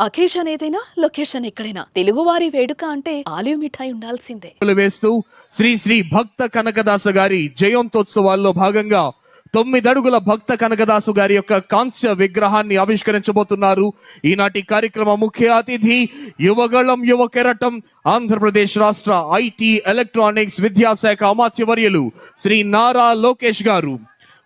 Occasion ఏదైనా location ఎక్కడైనా. తెలుగువారి వేడుక అంటే ఆలివ్ మిఠాయి ఉండాల్సిందే. వేస్తూ శ్రీ శ్రీ భక్త కనకదాస గారి జయంతోత్సవాల్లో భాగంగా తొమ్మిది అడుగుల భక్త కనకదాసు గారి యొక్క కాంస్య విగ్రహాన్ని ఆవిష్కరించబోతున్నారు. ఈనాటి కార్యక్రమ ముఖ్య అతిథి యువగళం యువ కెరటం ఆంధ్రప్రదేశ్ రాష్ట్ర ఐటీ ఎలక్ట్రానిక్స్ విద్యాశాఖ అమాత్యవర్యులు శ్రీ నారా లోకేష్ గారు.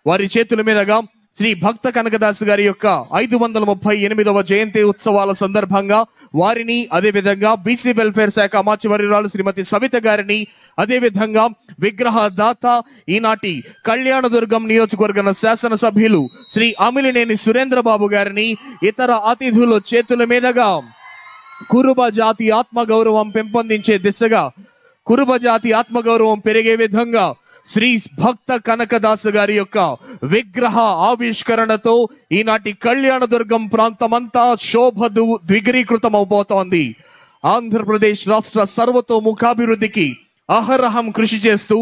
వారి చేతుల మీదుగా శ్రీ భక్త కనకదాస్ గారి యొక్క ఐదు వందల ముప్పై ఎనిమిదవ జయంతి ఉత్సవాల సందర్భంగా వారిని అదే విధంగా బీసీ వెల్ఫేర్ శాఖ అమాత్యవర్యురాలు శ్రీమతి సవిత గారిని అదేవిధంగా విగ్రహ దాత ఈనాటి కళ్యాణదుర్గం నియోజకవర్గం శాసనసభ్యులు శ్రీ అమిలినేని సురేంద్ర బాబు గారిని ఇతర అతిథుల చేతుల మీదుగా కురుబ జాతి ఆత్మగౌరవం పెంపొందించే దిశగా కురుబ జాతి ఆత్మగౌరవం పెరిగే విధంగా శ్రీ భక్త కనకదాస్ గారి యొక్క విగ్రహ ఆవిష్కరణతో ఈనాటి కళ్యాణదుర్గం ప్రాంతమంతా శోభ ద్విగ్రీకృతం అవబోతోంది ఆంధ్రప్రదేశ్ రాష్ట్ర సర్వతోముఖాభివృద్ధికి అహరహం కృషి చేస్తూ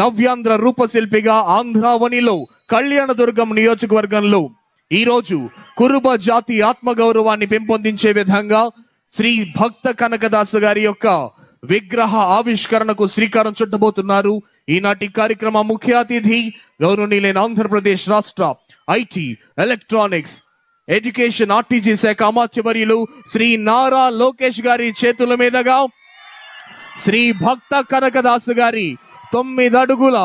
నవ్యాంధ్ర రూపశిల్పిగా ఆంధ్రావనిలో కళ్యాణదుర్గం నియోజకవర్గంలో ఈ రోజు కురుబ జాతి ఆత్మగౌరవాన్ని పెంపొందించే విధంగా శ్రీ భక్త కనకదాసు గారి యొక్క విగ్రహ ఆవిష్కరణకు శ్రీకారం చుట్టబోతున్నారు. ఈనాటి కార్యక్రమ ముఖ్య అతిథి గౌరవనీయులైన ఆంధ్రప్రదేశ్ రాష్ట్ర ఐటీ ఎలక్ట్రానిక్స్ ఎడ్యుకేషన్ ఆర్టీజీ శాఖ అమాత్యవర్యులు శ్రీ నారా లోకేష్ గారి చేతుల మీదుగా శ్రీ భక్త కనకదాసు గారి తొమ్మిది అడుగుల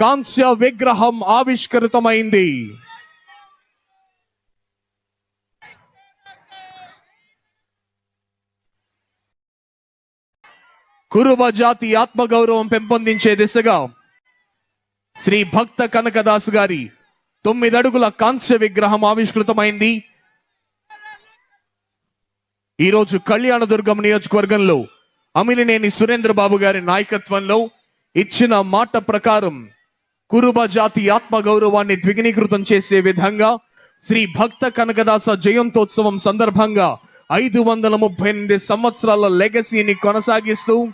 కాంస్య విగ్రహం ఆవిష్కృతమైంది. కురుబ జాతి ఆత్మగౌరవం పెంపొందించే దిశగా శ్రీ భక్త కనకదాసు గారి తొమ్మిది అడుగుల కాంస్య విగ్రహం ఆవిష్కృతమైంది. ఈరోజు కళ్యాణదుర్గం నియోజకవర్గంలో అమిలినేని సురేంద్ర బాబు గారి నాయకత్వంలో ఇచ్చిన మాట ప్రకారం కురుబ జాతి ఆత్మ గౌరవాన్ని ద్విగుణీకృతం చేసే విధంగా శ్రీ భక్త కనకదాస జయంతోత్సవం సందర్భంగా ఐదు వందల ముప్పై ఎనిమిది సంవత్సరాల లెగసీని కొనసాగిస్తూ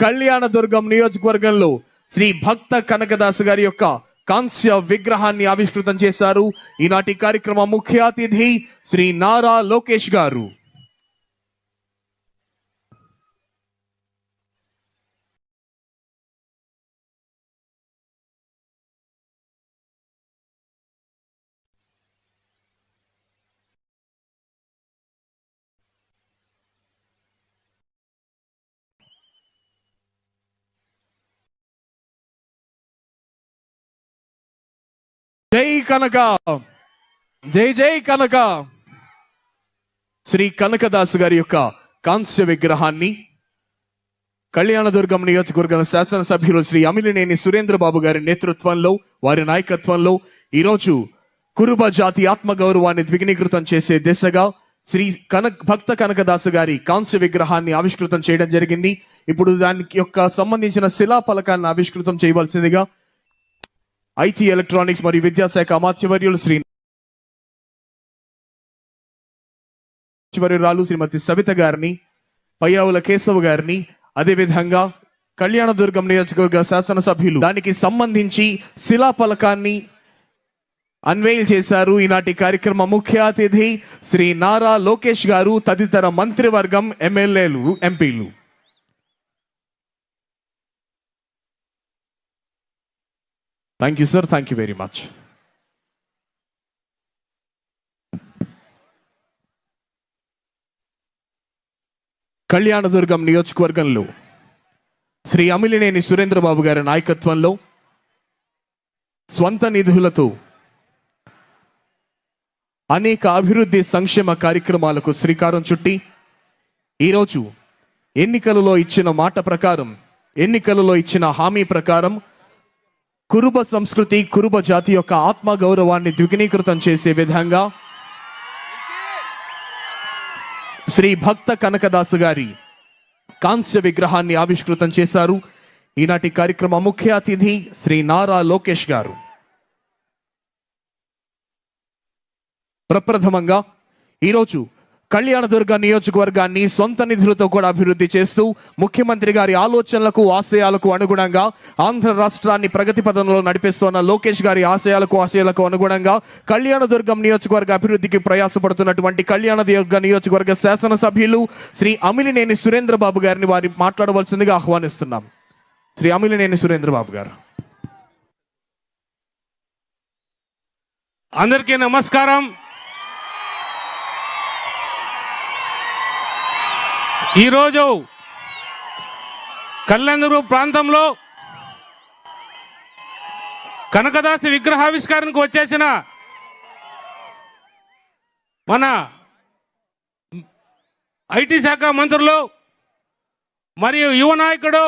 కళ్యాణదుర్గం నియోజకవర్గంలో శ్రీ భక్త కనకదాస్ గారి యొక్క కాంస్య విగ్రహాన్ని ఆవిష్కృతం చేశారు. ఈనాటి కార్యక్రమ ముఖ్య అతిథి శ్రీ నారా లోకేష్ గారు. జై కనక. జై జై కనక. శ్రీ కనకదాస్ గారి యొక్క కాంస్య విగ్రహాన్ని కళ్యాణదుర్గం నియోజకవర్గం శాసనసభ్యులు శ్రీ అమిలినేని సురేంద్ర బాబు గారి నేతృత్వంలో వారి నాయకత్వంలో ఈరోజు కురుబ జాతి ఆత్మగౌరవాన్ని ద్విగుణీకృతం చేసే దిశగా శ్రీ కనక్ భక్త కనకదాసు గారి కాంస్య విగ్రహాన్ని ఆవిష్కృతం చేయడం జరిగింది. ఇప్పుడు దానికి యొక్క సంబంధించిన శిలా ఫలకాన్ని ఆవిష్కృతం చేయవలసిందిగా ఐటీ ఎలక్ట్రానిక్స్ మరియు విద్యాశాఖ అమాత్యవర్యులు శ్రీ రాలు శ్రీమతి సవిత గారిని పయ్యావుల కేశవ్ గారిని అదే విధంగా కళ్యాణదుర్గం నియోజకవర్గ శాసనసభ్యులు. దానికి సంబంధించి శిలా ఫలకాన్ని చేశారు ఈనాటి కార్యక్రమ ముఖ్య అతిథి శ్రీ నారా లోకేష్ గారు తదితర మంత్రివర్గం ఎమ్మెల్యేలు ఎంపీలు. Thank you sir thank you very much Kalyandurg నియోజకవర్గంలో శ్రీ అమిలినేని సురేంద్రబాబు గారి నాయకత్వంలో స్వంత నిధులతో అనేక అభివృద్ధి సంక్షేమ కార్యక్రమాలకు శ్రీకారం చుట్టి ఈరోజు ఎన్నికలలో ఇచ్చిన మాట ప్రకారం ఎన్నికలలో ఇచ్చిన హామీ ప్రకారం కురుబ సంస్కృతి కురుబ జాతి యొక్క ఆత్మ గౌరవాన్ని ద్విగుణీకృతం చేసే విధంగా శ్రీ భక్త కనకదాసు గారి కాంస్య విగ్రహాన్ని ఆవిష్కృతం చేశారు. ఈనాటి కార్యక్రమ ముఖ్య అతిథి శ్రీ నారా లోకేష్ గారు. ప్రప్రథమంగా ఈరోజు కళ్యాణదుర్గ నియోజకవర్గాన్ని సొంత నిధులతో కూడా అభివృద్ధి చేస్తూ ముఖ్యమంత్రి గారి ఆలోచనలకు ఆశయాలకు అనుగుణంగా ఆంధ్ర రాష్ట్రాన్ని ప్రగతి పథంలో నడిపిస్తున్న లోకేష్ గారి ఆశయాలకు ఆశయాలకు అనుగుణంగా కళ్యాణదుర్గం నియోజకవర్గ అభివృద్ధికి ప్రయాసపడుతున్నటువంటి కళ్యాణదుర్గ నియోజకవర్గ శాసనసభ్యులు శ్రీ అమిలినేని సురేంద్రబాబు గారిని వారి మాట్లాడవలసిందిగా ఆహ్వానిస్తున్నాం. శ్రీ అమిలినేని సురేంద్రబాబు గారు. అందరికీ నమస్కారం. ఈరోజు కళ్యాణదుర్గ ప్రాంతంలో కనకదాసి విగ్రహావిష్కరణకు వచ్చేసిన మన ఐటీ శాఖ మంత్రులు మరియు యువ నాయకుడు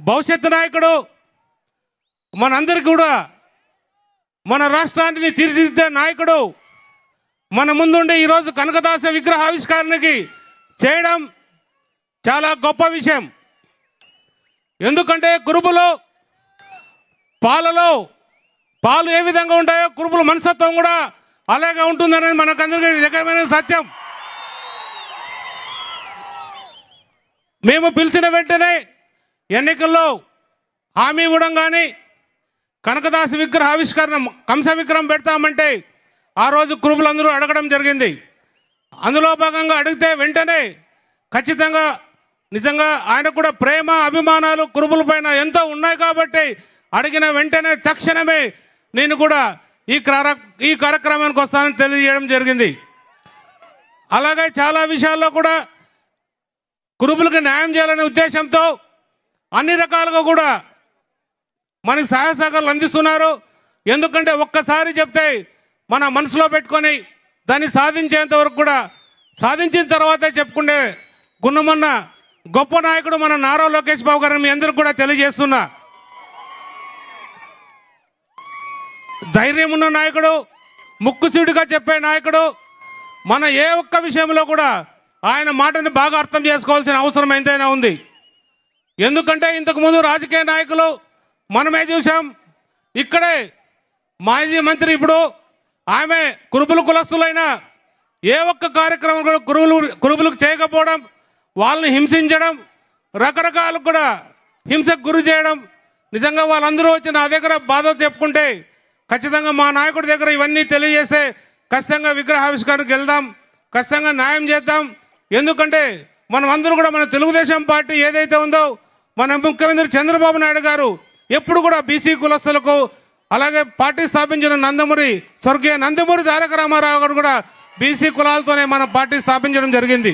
భవిష్యత్తు నాయకుడు మనందరికీ కూడా మన రాష్ట్రాన్ని తీర్చిదిద్దే నాయకుడు మన ముందుండే ఈరోజు కనకదాస విగ్రహ ఆవిష్కరణకి చేయడం చాలా గొప్ప విషయం. ఎందుకంటే కురుపులు పాలలో పాలు ఏ విధంగా ఉంటాయో కురుపుల మనస్తత్వం కూడా అలాగే ఉంటుందనేది మనకందరికీ దగ్గరమైన సత్యం. మేము పిలిచిన వెంటనే ఎన్నికల్లో హామీ ఇవ్వడం కానీ కనకదాసి విగ్రహ ఆవిష్కరణ కంస విగ్రహం పెడతామంటే ఆ రోజు కురుపులందరూ అడగడం జరిగింది. అందులో భాగంగా అడిగితే వెంటనే ఖచ్చితంగా నిజంగా ఆయన కూడా ప్రేమ అభిమానాలు కురుపుల పైన ఎంతో ఉన్నాయి కాబట్టి అడిగిన వెంటనే తక్షణమే నేను కూడా ఈ కార ఈ కార్యక్రమానికి వస్తానని తెలియజేయడం జరిగింది. అలాగే చాలా విషయాల్లో కూడా కురుపులకు న్యాయం చేయాలనే ఉద్దేశంతో అన్ని రకాలుగా కూడా మనకి సహాయ సహకారాలు అందిస్తున్నారు. ఎందుకంటే ఒక్కసారి చెప్తే మన మనసులో పెట్టుకొని దాన్ని సాధించేంత వరకు కూడా సాధించిన తర్వాతే చెప్పుకునే గుణమున్న గొప్ప నాయకుడు మన నారా లోకేష్ బాబు గారిని మీ అందరికి కూడా తెలియజేస్తున్నా. ధైర్యం ఉన్న నాయకుడు ముక్కుసూడిగా చెప్పే నాయకుడు మన ఏ ఒక్క విషయంలో కూడా ఆయన మాటని బాగా అర్థం చేసుకోవాల్సిన అవసరం ఎంతైనా ఉంది. ఎందుకంటే ఇంతకుముందు రాజకీయ నాయకులు మనమే చూసాం ఇక్కడే మాజీ మంత్రి ఇప్పుడు ఆమె కురుపులు కులస్తులైన ఏ ఒక్క కార్యక్రమం కూడా గురువులు కురుపులకు చేయకపోవడం వాళ్ళని హింసించడం రకరకాలు కూడా హింసకు గురి చేయడం నిజంగా వాళ్ళందరూ వచ్చి నా దగ్గర బాధ చెప్పుకుంటే ఖచ్చితంగా మా నాయకుడి దగ్గర ఇవన్నీ తెలియజేస్తే ఖచ్చితంగా విగ్రహావిష్కరణకు వెళ్దాం ఖచ్చితంగా న్యాయం చేద్దాం. ఎందుకంటే మనం అందరూ కూడా మన తెలుగుదేశం పార్టీ ఏదైతే ఉందో మన ముఖ్యమంత్రి చంద్రబాబు నాయుడు గారు ఎప్పుడు కూడా బీసీ కులస్తులకు అలాగే పార్టీ స్థాపించిన నందమూరి స్వర్గీయ నందమూరి తారక రామారావు గారు కూడా బీసీ కులాలతోనే మన పార్టీ స్థాపించడం జరిగింది.